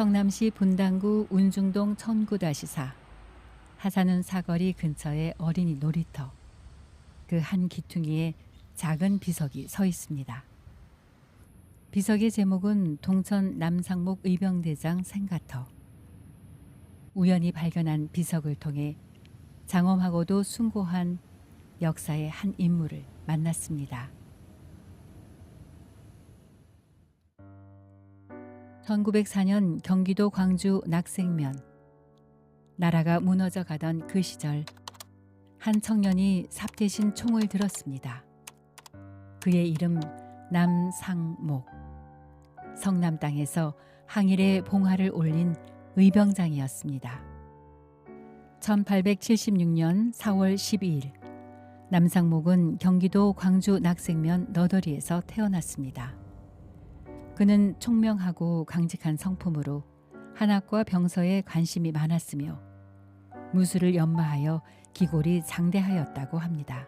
성남시 분당구 운중동 1009-4 하산은 사거리 근처의 어린이 놀이터 그 한 기퉁이에 작은 비석이 서 있습니다. 비석의 제목은 동천 남상목 의병대장 생가터 우연히 발견한 비석을 통해 장엄하고도 숭고한 역사의 한 인물을 만났습니다. 1904년 경기도 광주 낙생면 나라가 무너져 가던 그 시절 한 청년이 삽 대신 총을 들었습니다. 그의 이름 남상목 성남 땅에서 항일의 봉화를 올린 의병장이었습니다. 1876년 4월 12일 남상목은 경기도 광주 낙생면 너더리에서 태어났습니다. 그는 총명하고 강직한 성품으로 한학과 병서에 관심이 많았으며 무술을 연마하여 기골이 장대하였다고 합니다.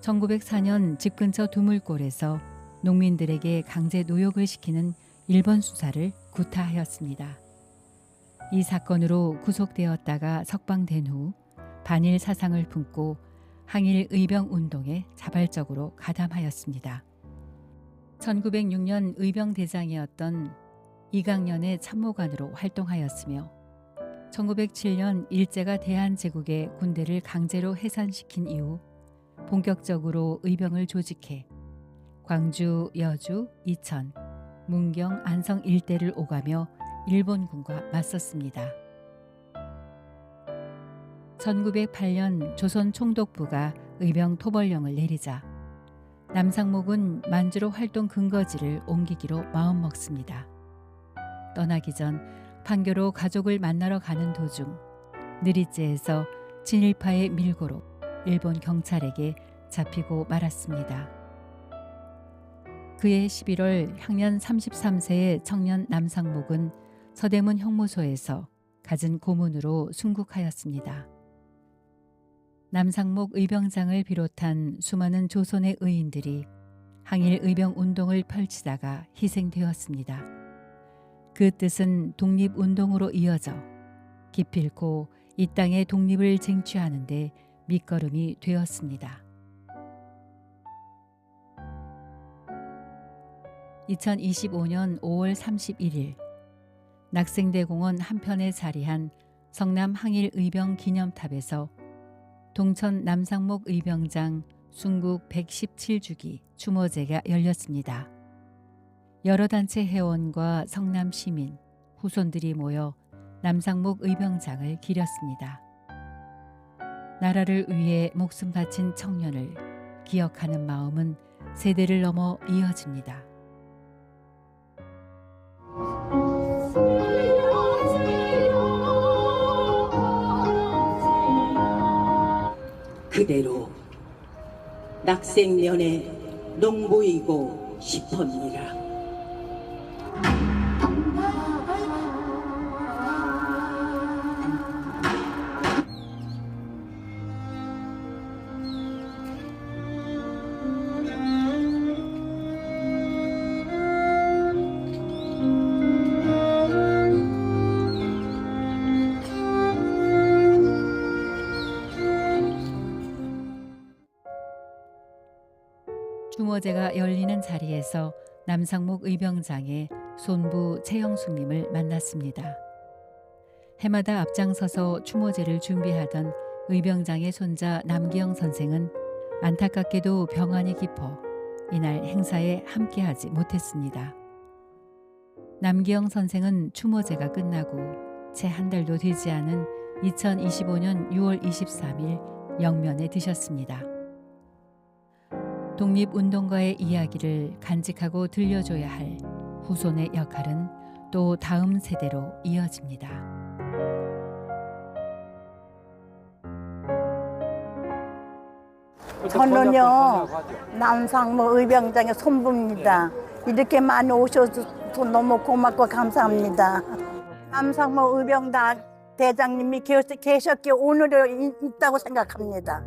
1904년 집 근처 두물골에서 농민들에게 강제 노역을 시키는 일본 수사를 구타하였습니다. 이 사건으로 구속되었다가 석방된 후 반일 사상을 품고 항일 의병 운동에 자발적으로 가담하였습니다. 1906년 의병대장이었던 이강년의 참모관으로 활동하였으며 1907년 일제가 대한제국의 군대를 강제로 해산시킨 이후 본격적으로 의병을 조직해 광주, 여주, 이천, 문경, 안성 일대를 오가며 일본군과 맞섰습니다. 1908년 조선 총독부가 의병 토벌령을 내리자 남상목은 만주로 활동 근거지를 옮기기로 마음먹습니다. 떠나기 전 판교로 가족을 만나러 가는 도중 느리째에서 친일파의 밀고로 일본 경찰에게 잡히고 말았습니다. 그해 11월 향년 33세의 청년 남상목은 서대문 형무소에서 갖은 고문으로 순국하였습니다. 남상목 의병장을 비롯한 수많은 조선의 의인들이 항일 의병 운동을 펼치다가 희생되었습니다. 그 뜻은 독립 운동으로 이어져 기필코 이 땅의 독립을 쟁취하는데 밑거름이 되었습니다. 2025년 5월 31일 낙생대공원 한편에 자리한 성남 항일 의병 기념탑에서 동천 남상목 의병장 순국 117주기 추모제가 열렸습니다. 여러 단체 회원과 성남 시민, 후손들이 모여 남상목 의병장을 기렸습니다. 나라를 위해 목숨 바친 청년을 기억하는 마음은 세대를 넘어 이어집니다. 낙생면에 농보이고 싶었니라. 추모제가 열리는 자리에서 남상목 의병장의 손부 최영숙님을 만났습니다. 해마다 앞장서서 추모제를 준비하던 의병장의 손자 남기영 선생은 안타깝게도 병환이 깊어 이날 행사에 함께하지 못했습니다. 남기영 선생은 추모제가 끝나고 채 한 달도 되지 않은 2025년 6월 23일 영면에 드셨습니다. 독립운동가의 이야기를 간직하고 들려줘야 할 후손의 역할은 또 다음 세대로 이어집니다. 저는요 남상모 의병장의 손부입니다. 이렇게 많이 오셔서 너무 고맙고 감사합니다. 남상모 의병당 대장님이 계셨- 계셨기에 오늘이 있다고 생각합니다.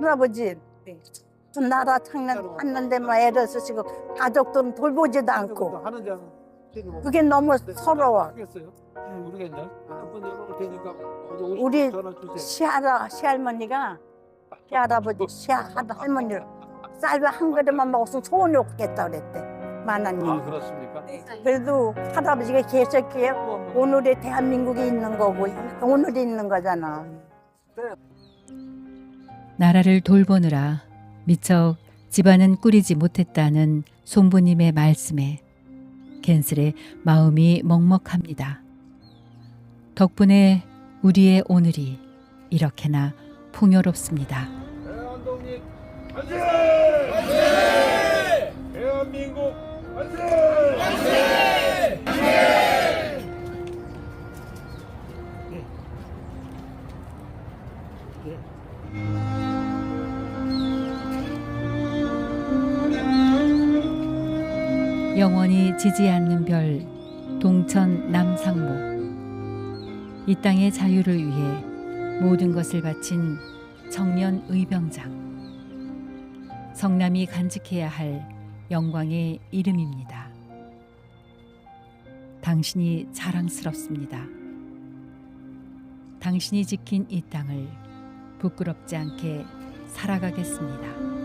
할아버지 저 나라 창년 왔는데만 애를 쓰시고 가족들은 돌보지도 않고 하는 그게 너무 서러워. 모르겠어요. 모르겠네. 한번 열어볼 테니까 오늘 우리 전화 주세요. 시할아 시할머니가 시할아버지 시할머니를 쌀한 그릇만 먹었으면 소원이 없겠다 그랬대 아 만화님. 그렇습니까? 그래도 할아버지가 계셨기에 오늘의 대한민국이 있는 거고 오늘이 있는 거잖아. 나라를 돌보느라 미처 집안은 꾸리지 못했다는 손부님의 말씀에 캔슬의 마음이 먹먹합니다. 덕분에 우리의 오늘이 이렇게나 풍요롭습니다. 대한독립 영원히 지지 않는 별 동천 남상모 이 땅의 자유를 위해 모든 것을 바친 청년 의병장 성남이 간직해야 할 영광의 이름입니다. 당신이 자랑스럽습니다. 당신이 지킨 이 땅을 부끄럽지 않게 살아가겠습니다.